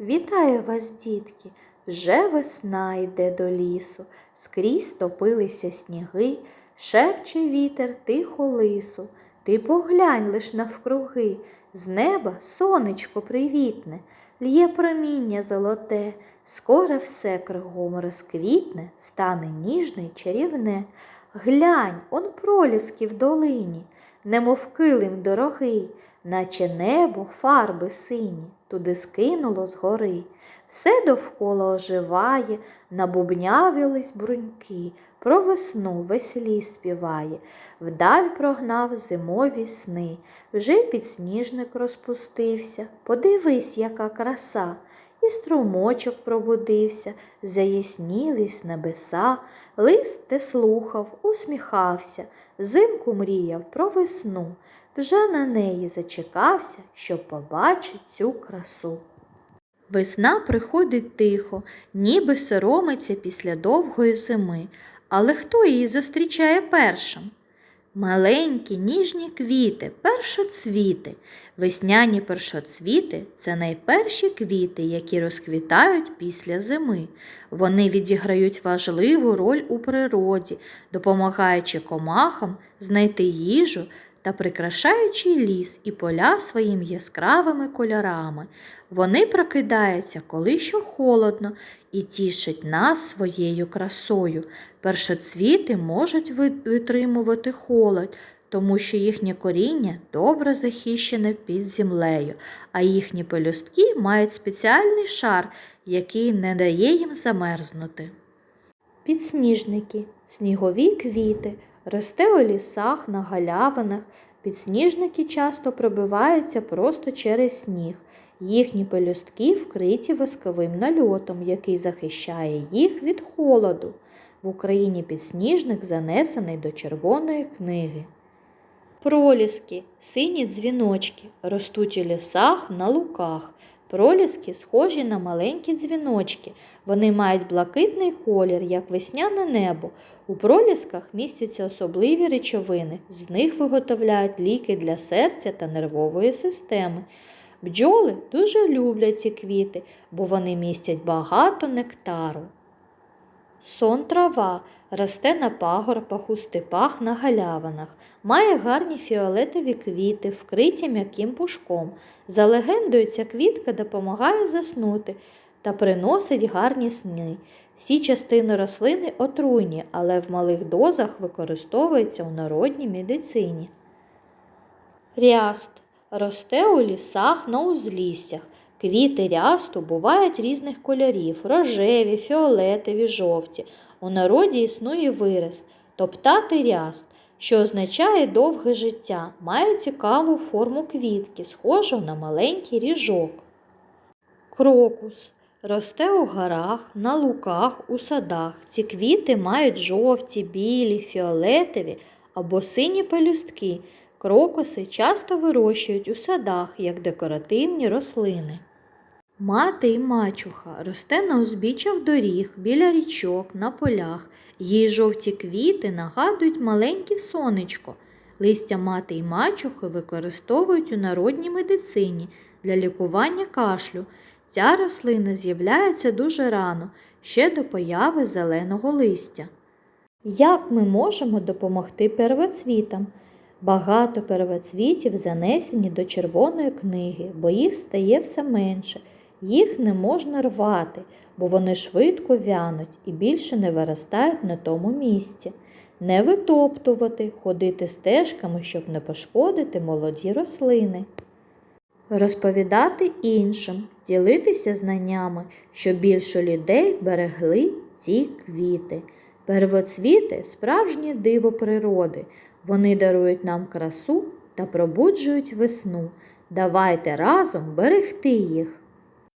Вітаю вас, дітки! Вже весна йде до лісу, скрізь топилися сніги, шепче вітер тихо лису. Ти поглянь лиш навкруги, з неба сонечко привітне, лє проміння золоте, скоро все кругом розквітне, стане ніжне й чарівне. Глянь, он проліски в долині, немов килим дорогий, наче небо фарби сині, туди скинуло згори. Все довкола оживає, набубнявились бруньки, про весну весь ліс співає, вдаль прогнав зимові сни, вже підсніжник розпустився, подивись, яка краса, і струмочок пробудився, заяснілись небеса, лист те слухав, усміхався, зимку мріяв про весну, вже на неї зачекався, щоб побачить цю красу. Весна приходить тихо, ніби соромиться після довгої зими. Але хто її зустрічає першим? Маленькі ніжні квіти, першоцвіти. Весняні першоцвіти це найперші квіти, які розквітають після зими. Вони відіграють важливу роль у природі, допомагаючи комахам знайти їжу та прикрашаючи ліс і поля своїм яскравими кольорами. Вони прокидаються, коли що холодно, і тішать нас своєю красою. Першоцвіти можуть витримувати холод, тому що їхнє коріння добре захищене під землею, а їхні пелюстки мають спеціальний шар, який не дає їм замерзнути. Підсніжники, снігові квіти, росте у лісах, на галявинах. Підсніжники часто пробиваються просто через сніг. Їхні пелюстки вкриті восковим нальотом, який захищає їх від холоду. В Україні підсніжник занесений до Червоної книги. Проліски, сині дзвіночки, ростуть у лісах на луках. Проліски схожі на маленькі дзвіночки. Вони мають блакитний колір, як весняне небо. У пролісках містяться особливі речовини. З них виготовляють ліки для серця та нервової системи. Бджоли дуже люблять ці квіти, бо вони містять багато нектару. Сон трава росте на пагорбах у степах на галявинах, має гарні фіолетові квіти, вкриті м'яким пушком. За легендою, ця квітка допомагає заснути та приносить гарні сни. Всі частини рослини отруйні, але в малих дозах використовується у народній медицині. Ряст росте у лісах на узліссях. Квіти рясту бувають різних кольорів рожеві, фіолетові, жовті. У народі існує вираз топтати ряст, що означає довге життя, має цікаву форму квітки, схожу на маленький ріжок. Крокус росте у горах, на луках, у садах. Ці квіти мають жовті, білі, фіолетові або сині пелюстки. Крокуси часто вирощують у садах як декоративні рослини. Мати і мачуха росте на узбіччях доріг, біля річок, на полях. Її жовті квіти нагадують маленьке сонечко. Листя мати і мачухи використовують у народній медицині для лікування кашлю. Ця рослина з'являється дуже рано, ще до появи зеленого листя. Як ми можемо допомогти первоцвітам? Багато первоцвітів занесені до червоної книги, бо їх стає все менше. Їх не можна рвати, бо вони швидко вянуть і більше не виростають на тому місці. Не витоптувати, ходити стежками, щоб не пошкодити молоді рослини. Розповідати іншим, ділитися знаннями, щоб більше людей берегли ці квіти. Первоцвіти справжнє диво природи. Вони дарують нам красу та пробуджують весну. Давайте разом берегти їх.